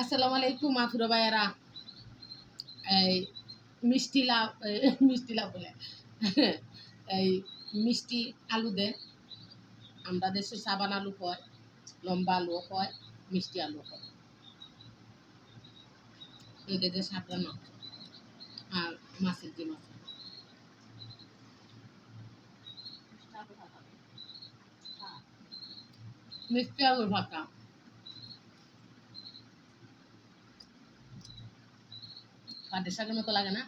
আসসালামু আলাইকুম আফুরা ভাইয়ারা। এই মিষ্টি এই মিষ্টি লাউ বলে। এই মিষ্টি আলু দেন। আমরা দেশে সাবান আলু হয়, লম্বা আলু হয়, মিষ্টি আলু হয়। এটা যে সাবধান আর মাছের ডিম আছে। মিষ্টি আলু ভাতা পাটের শাকের মতো লাগে না।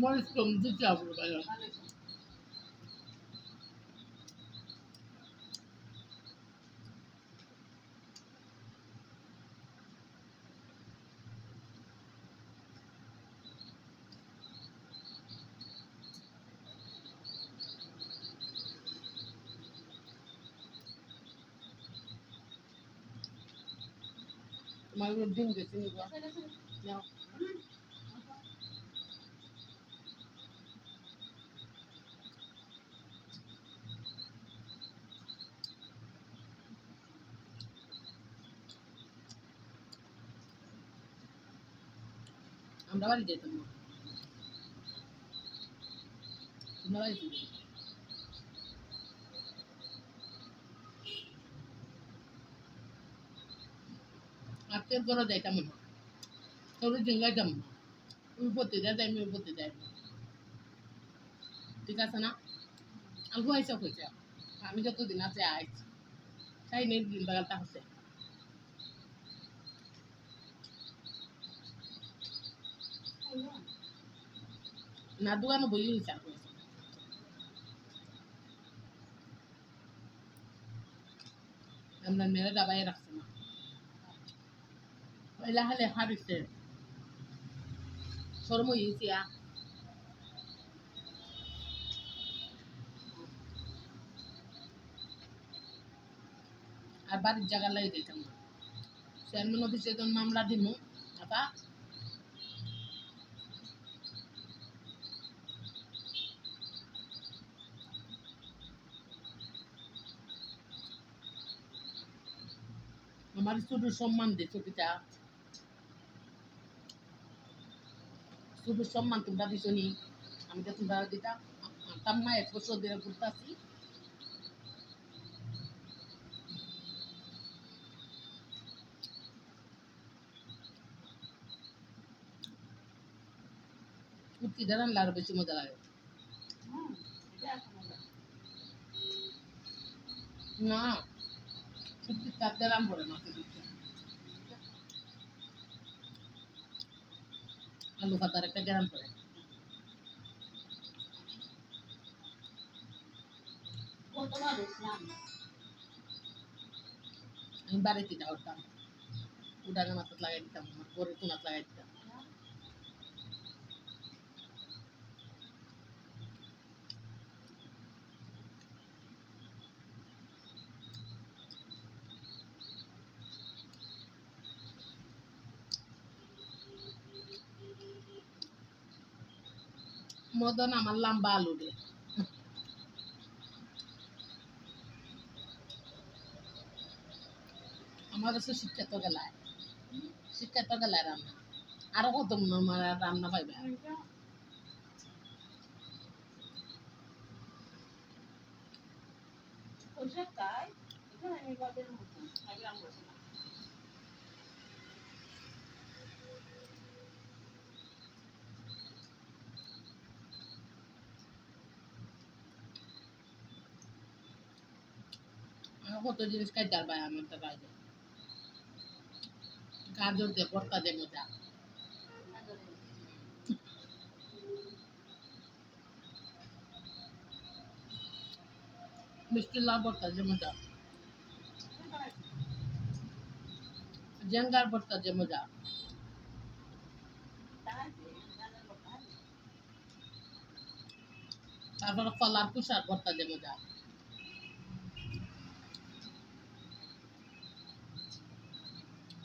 মরিচ কম দিতে হবে ওগুলো ডিম গেছে নাও আমরা বাড়ি যেতাম না। তোমরা বাড়ি যেতে আজকের করে যাইতাম না তোর দিন যাইতাম না উপরতে যায় যাই আমি উপরতে যাই। ঠিক আছে না? আলগু আইসা হয়েছে আমি যতদিন আছে, আইছি। তাই নেই, দিন বাগালটা হচ্ছে। না দোকানে হিসাব করেছে আমরা মেয়েরা দাবাই রাখছে। হলে হারিছে শরম আ আর বাড়ির জায়গা লাগে দিতাম চেয়ারম্যান অফিসে তখন মামলা দিমু আপা আমার শুধু সম্মান দে ছবিটা শুধু সম্মান তোমরা দিছো নি, আমি তো তোমরা দিতা তার মা এক বছর ধরে ঘুরতাছি কুর্তি দাঁড়ান আরও বেশি মজা লাগে। না, কুর্তি চাপ দাঁড়ান পড়ে মাকে Lalu kata mereka jangan boleh. Ang bari kita utang. Udah naman tatlaga kita. Magkori ko natlaga kita. Madan আমার লম্বা আলু রে আমার কাছে শিক্ষা তো গেলায়। শিক্ষা তো গেলায় রান্না। আরও কত রান্না পাইবে? আরও কত জিনিস খাইতে পারবে আমার তো বাইরে গাজর দিয়ে ভর্তা দিয়ে মজা। মিষ্টি লাউ, ভর্তা যে মজা। জেঙ্গার ভর্তা যে মজা। তারপরে কলার কুষার ভর্তা যে মজা।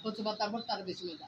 কচু পাতার আরও বেশি মজা